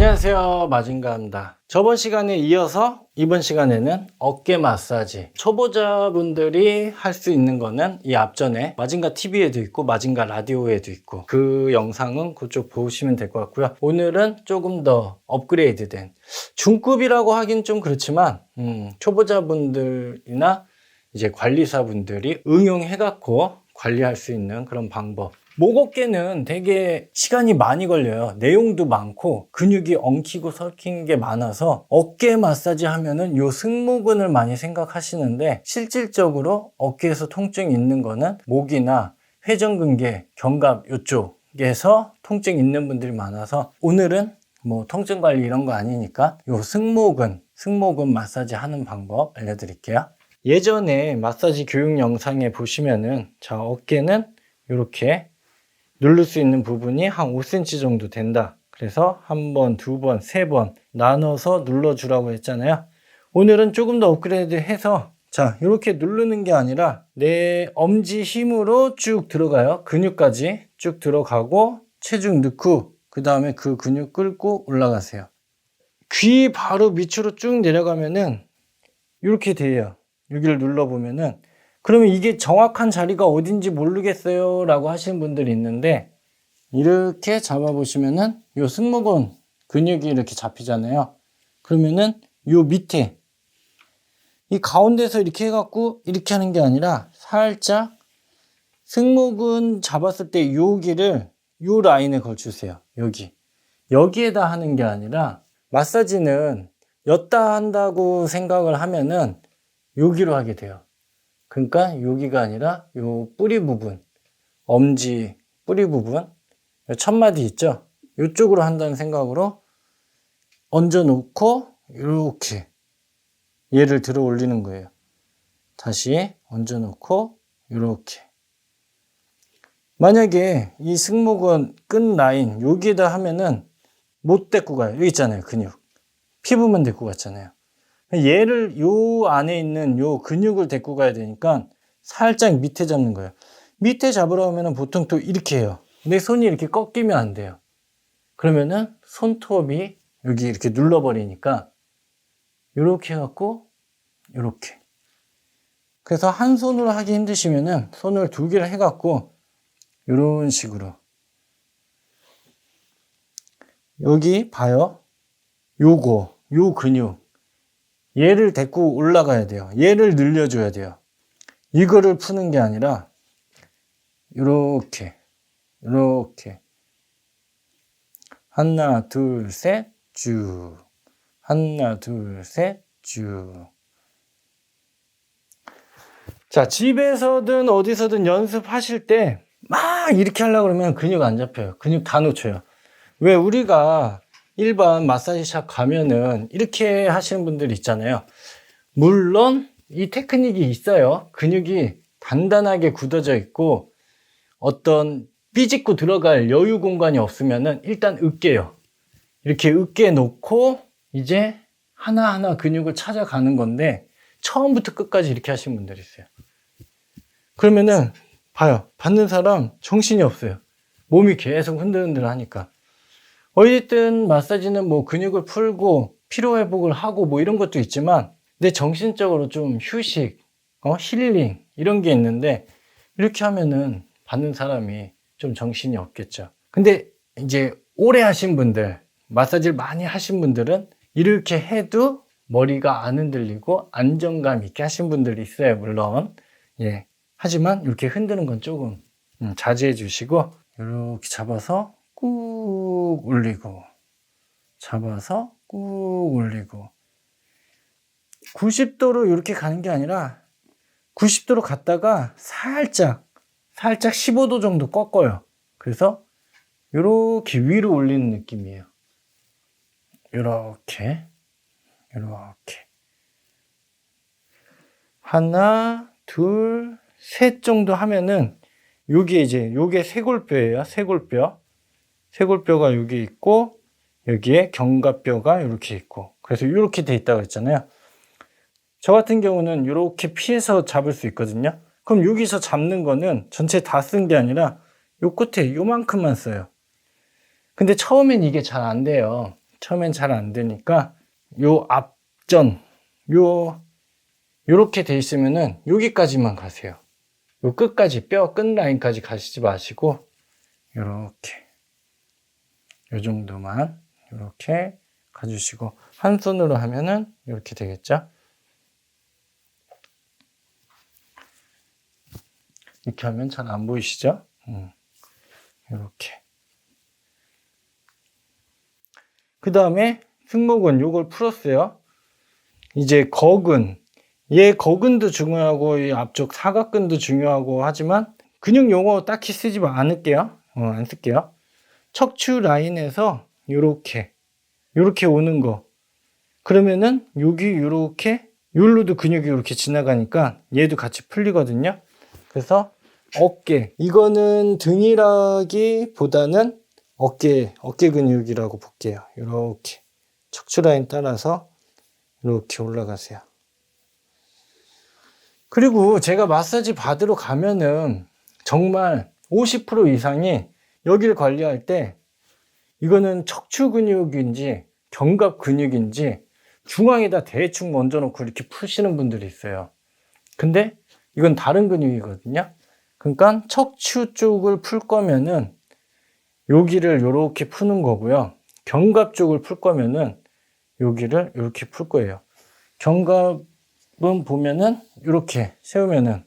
안녕하세요. 마징가입니다. 저번 시간에 이어서 이번 시간에는 어깨 마사지. 초보자분들이 할 수 있는 거는 이 앞전에 마징가 TV에도 있고 마징가 라디오에도 있고 그 영상은 그쪽 보시면 될 것 같고요. 오늘은 조금 더 업그레이드 된 중급이라고 하긴 좀 그렇지만 음, 초보자분들이나 이제 관리사분들이 응용해 갖고 관리할 수 있는 그런 방법 목 어깨는 되게 시간이 많이 걸려요. 내용도 많고 근육이 엉키고 설킨 게 많아서 어깨 마사지 하면은 요 승모근을 많이 생각하시는데 실질적으로 어깨에서 통증이 있는 거는 목이나 회전근개, 견갑 요쪽에서 통증 있는 분들이 많아서 오늘은 뭐 통증 관리 이런 거 아니니까 요 승모근, 승모근 마사지 하는 방법 알려드릴게요. 예전에 마사지 교육 영상에 보시면은 자 어깨는 이렇게 누를 수 있는 부분이 한 5cm 정도 된다. 그래서 한 번, 두 번, 세 번 나눠서 눌러주라고 했잖아요. 오늘은 조금 더 업그레이드 해서 자, 이렇게 누르는 게 아니라 내 엄지 힘으로 쭉 들어가요. 근육까지 쭉 들어가고 체중 넣고 그 다음에 그 근육 끌고 올라가세요. 귀 바로 밑으로 쭉 내려가면은 이렇게 돼요. 여기를 눌러보면은 그러면 이게 정확한 자리가 어딘지 모르겠어요 라고 하시는 분들이 있는데 이렇게 잡아보시면은 요 승모근 근육이 이렇게 잡히잖아요. 그러면은 요 밑에 이 가운데서 이렇게 해갖고 이렇게 하는 게 아니라 살짝 승모근 잡았을 때 여기를 요 라인에 걸주세요. 여기. 여기에다 하는 게 아니라 마사지는 였다 한다고 생각을 하면은 여기로 하게 돼요 그러니까 여기가 아니라 요 뿌리 부분, 엄지 뿌리 부분, 요 첫마디 있죠? 이쪽으로 한다는 생각으로 얹어 놓고 이렇게 얘를 들어 올리는 거예요. 다시 얹어 놓고 이렇게 만약에 이 승모근 끈 라인 여기에다 하면은 못 데리고 가요. 여기 있잖아요. 근육. 피부만 데리고 갔잖아요. 얘를 요 안에 있는 요 근육을 데리고 가야 되니까 살짝 밑에 잡는 거예요. 밑에 잡으러 하면 보통 또 이렇게 해요. 내 손이 이렇게 꺾이면 안 돼요. 그러면은 손톱이 여기 이렇게 눌러버리니까 이렇게 해갖고 이렇게. 그래서 한 손으로 하기 힘드시면은 손을 두 개를 해갖고 이런 식으로 여기 봐요. 요거 요 근육 얘를 데리고 올라가야 돼요. 얘를 늘려줘야 돼요. 이거를 푸는 게 아니라 이렇게 이렇게 하나 둘 셋 쭉 하나 둘 셋 쭉 자 집에서든 어디서든 연습하실 때 막 이렇게 하려고 그러면 근육 안 잡혀요. 근육 다 놓쳐요. 왜 우리가 일반 마사지샵 가면은 이렇게 하시는 분들 있잖아요. 물론 이 테크닉이 있어요. 근육이 단단하게 굳어져 있고 어떤 삐짓고 들어갈 여유 공간이 없으면은 일단 으깨요. 이렇게 으깨 놓고 이제 하나하나 근육을 찾아가는 건데 처음부터 끝까지 이렇게 하시는 분들이 있어요. 그러면은 봐요. 받는 사람 정신이 없어요. 몸이 계속 흔들흔들 하니까. 어쨌든 마사지는 뭐 근육을 풀고 피로 회복을 하고 뭐 이런 것도 있지만 내 정신적으로 좀 휴식, 어, 힐링 이런 게 있는데 이렇게 하면은 받는 사람이 좀 정신이 없겠죠. 근데 이제 오래 하신 분들, 마사지를 많이 하신 분들은 이렇게 해도 머리가 안 흔들리고 안정감 있게 하신 분들이 있어요, 물론. 예. 하지만 이렇게 흔드는 건 조금 음, 자제해 주시고 이렇게 잡아서 꾹 올리고 잡아서 꾹 올리고 90도로 이렇게 가는 게 아니라 90도로 갔다가 살짝 살짝 15도 정도 꺾어요. 그래서 이렇게 위로 올리는 느낌이에요. 이렇게 이렇게 하나 둘 셋 정도 하면은 요게 이제 요게 쇄골뼈예요. 쇄골뼈 쇄골뼈가 여기 있고 여기에 견갑뼈가 이렇게 있고 그래서 이렇게 돼 있다고 했잖아요. 저 같은 경우는 이렇게 피해서 잡을 수 있거든요. 그럼 여기서 잡는 거는 전체 다 쓴 게 아니라 요 끝에 요만큼만 써요. 근데 처음엔 이게 잘 안 돼요. 처음엔 잘 안 되니까 요 앞전 요 요렇게 돼 있으면은 여기까지만 가세요. 요 끝까지 뼈 끝 라인까지 가시지 마시고 요렇게 요 정도만 요렇게 가주시고 한 손으로 하면은 이렇게 되겠죠? 이렇게 하면 잘 안 보이시죠? 음, 이렇게. 그 다음에 승모근 요걸 풀었어요. 이제 거근. 얘 거근도 중요하고 이 앞쪽 사각근도 중요하고 하지만 근육 용어 딱히 쓰지 않을게요. 어, 안 쓸게요. 척추 라인에서 요렇게 요렇게 오는 거. 그러면은 여기 요렇게 요로도 근육이 이렇게 지나가니까 얘도 같이 풀리거든요. 그래서 어깨 이거는 등이라기보다는 어깨 어깨 근육이라고 볼게요. 이렇게 척추 라인 따라서 이렇게 올라가세요. 그리고 제가 마사지 받으러 가면은 정말 50% 이상이 여기를 관리할 때 이거는 척추 근육인지 견갑 근육인지 중앙에다 대충 얹어놓고 이렇게 푸시는 분들이 있어요. 근데 이건 다른 근육이거든요. 그러니까 척추 쪽을 풀 거면은 여기를 이렇게 푸는 거고요. 견갑 쪽을 풀 거면은 여기를 이렇게 풀 거예요. 견갑은 보면은 이렇게 세우면은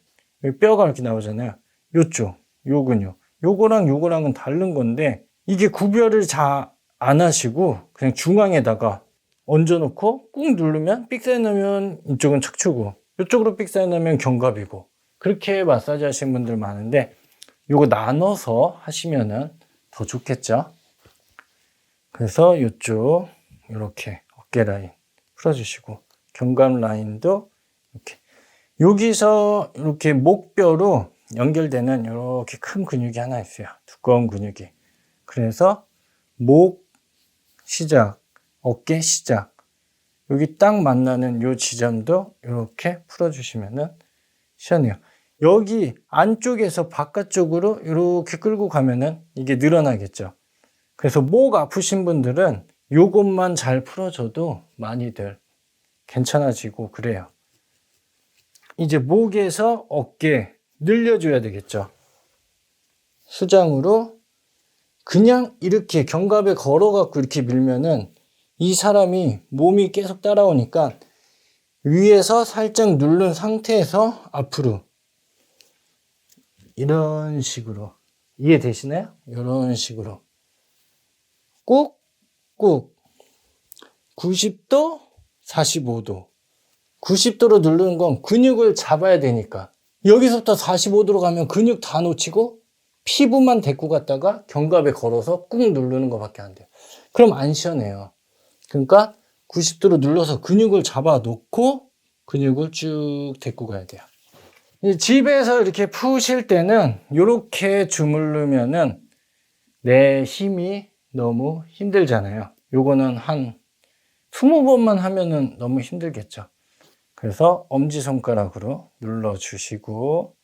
뼈가 이렇게 나오잖아요. 요쪽, 요 근육. 요거랑 요거랑은 다른 건데 이게 구별을 잘 안 하시고 그냥 중앙에다가 얹어놓고 꾹 누르면 삑사리 나면 이쪽은 척추고 이쪽으로 삑사리 나면 견갑이고 그렇게 마사지 하시는 분들 많은데 요거 나눠서 하시면은 더 좋겠죠? 그래서 이쪽 이렇게 어깨 라인 풀어주시고 견갑 라인도 이렇게. 여기서 이렇게 목뼈로 연결되는 이렇게 큰 근육이 하나 있어요 두꺼운 근육이 그래서 목 시작, 어깨 시작. 여기 딱 만나는 요 지점도 이렇게 풀어주시면은 시원해요. 여기 안쪽에서 바깥쪽으로 이렇게 끌고 가면은 이게 늘어나겠죠. 그래서 목 아프신 분들은 요것만 잘 풀어줘도 많이들 괜찮아지고 그래요. 이제 목에서 어깨 늘려줘야 되겠죠. 수장으로 그냥 이렇게 견갑에 걸어갖고 이렇게 밀면은 이 사람이 몸이 계속 따라오니까 위에서 살짝 누른 상태에서 앞으로. 이런 식으로. 이해되시나요? 이런 식으로. 꾹꾹. 90도 45도. 90도로 누르는 건 근육을 잡아야 되니까 여기서부터 45도로 가면 근육 다 놓치고 피부만 데리고 갔다가 견갑에 걸어서 꾹 누르는 것밖에 안 돼요. 그럼 안 시원해요. 그러니까 90도로 눌러서 근육을 잡아 놓고 근육을 쭉 데리고 가야 돼요. 집에서 이렇게 푸실 때는 이렇게 주물르면은 내 힘이 너무 힘들잖아요. 요거는 한 20번만 하면은 너무 힘들겠죠. 그래서 엄지손가락으로 눌러주시고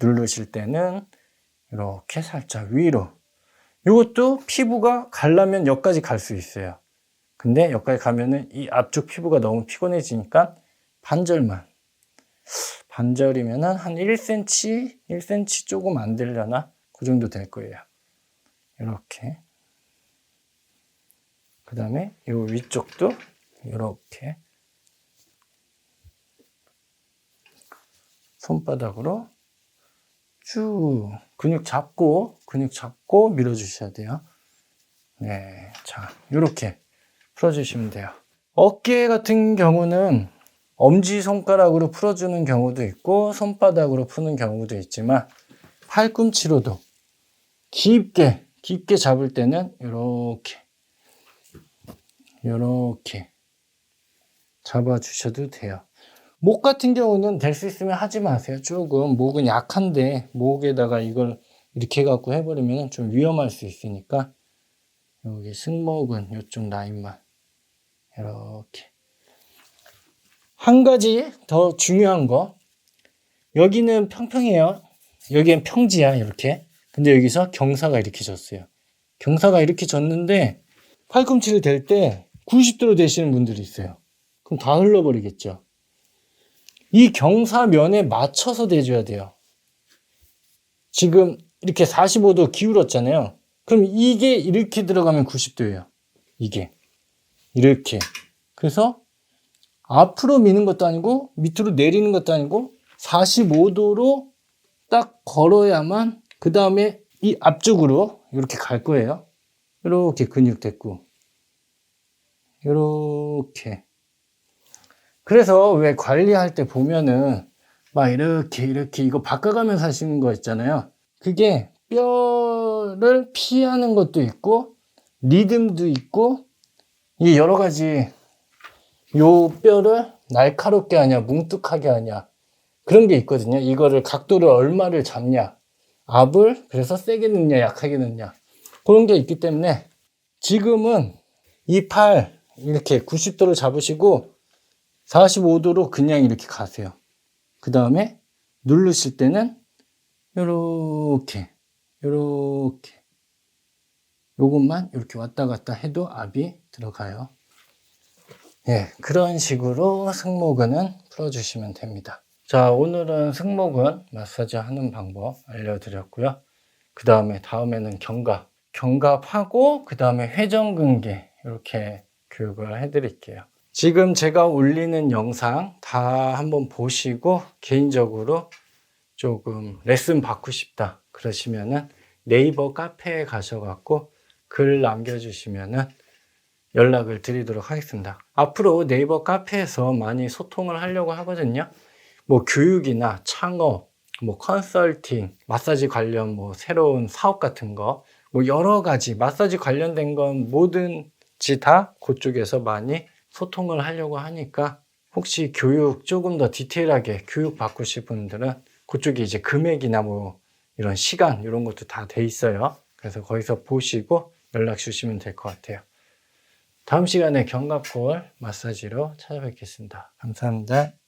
누르실 때는 이렇게 살짝 위로. 이것도 피부가 가려면 여기까지 갈 수 있어요. 근데 여기까지 가면은 이 앞쪽 피부가 너무 피곤해지니까 반절만. 반절이면은 한 1cm, 1cm 조금 안 되려나? 그 정도 될 거예요. 이렇게. 그 다음에 이 위쪽도 이렇게 손바닥으로 쭉 근육 잡고 근육 잡고 밀어 주셔야 돼요. 네, 자 이렇게 풀어 주시면 돼요. 어깨 같은 경우는 엄지 손가락으로 풀어 주는 경우도 있고 손바닥으로 푸는 경우도 있지만 팔꿈치로도 깊게 깊게 잡을 때는 이렇게 이렇게 잡아 주셔도 돼요. 목 같은 경우는 될 수 있으면 하지 마세요. 조금 목은 약한데 목에다가 이걸 이렇게 해갖고 해버리면 좀 위험할 수 있으니까 여기 승모근 이쪽 라인만 이렇게 한 가지 더 중요한 거 여기는 평평해요. 여기엔 평지야 이렇게. 근데 여기서 경사가 이렇게 졌어요. 경사가 이렇게 졌는데 팔꿈치를 댈 때 90도로 되시는 분들이 있어요. 그럼 다 흘러버리겠죠. 이 경사면에 맞춰서 대줘야 돼요. 지금 이렇게 45도 기울었잖아요. 그럼 이게 이렇게 들어가면 90도예요. 이게. 이렇게. 그래서 앞으로 미는 것도 아니고 밑으로 내리는 것도 아니고 45도로 딱 걸어야만 그 다음에 이 앞쪽으로 이렇게 갈 거예요. 이렇게 근육 됐고 이렇게 그래서 왜 관리할 때 보면은 막 이렇게 이렇게 이거 바꿔가면서 하시는 거 있잖아요. 그게 뼈를 피하는 것도 있고 리듬도 있고 이게 여러 가지 요 뼈를 날카롭게 하냐 뭉툭하게 하냐 그런 게 있거든요. 이거를 각도를 얼마를 잡냐 압을 그래서 세게 넣냐 약하게 넣냐 그런 게 있기 때문에 지금은 이 팔 이렇게 90도를 잡으시고 45도로 그냥 이렇게 가세요. 그 다음에 누르실 때는 요렇게 요렇게 요것만 이렇게 왔다 갔다 해도 압이 들어가요. 예, 그런 식으로 승모근은 풀어주시면 됩니다. 자, 오늘은 승모근 마사지 하는 방법 알려드렸고요. 그 다음에 다음에는 견갑. 견갑하고 그 다음에 회전근개 이렇게 교육을 해드릴게요. 지금 제가 올리는 영상 다 한번 보시고 개인적으로 조금 레슨 받고 싶다 그러시면은 네이버 카페에 가셔갖고 글 남겨주시면은 연락을 드리도록 하겠습니다. 앞으로 네이버 카페에서 많이 소통을 하려고 하거든요. 뭐 교육이나 창업, 뭐 컨설팅, 마사지 관련 뭐 새로운 사업 같은 거, 뭐 여러 가지 마사지 관련된 건 뭐든지 다 그쪽에서 많이 소통을 하려고 하니까 혹시 교육 조금 더 디테일하게 교육 받고 싶은 분들은 그쪽에 이제 금액이나 뭐 이런 시간 이런 것도 다 돼 있어요. 그래서 거기서 보시고 연락 주시면 될 것 같아요. 다음 시간에 견갑골 마사지로 찾아뵙겠습니다. 감사합니다.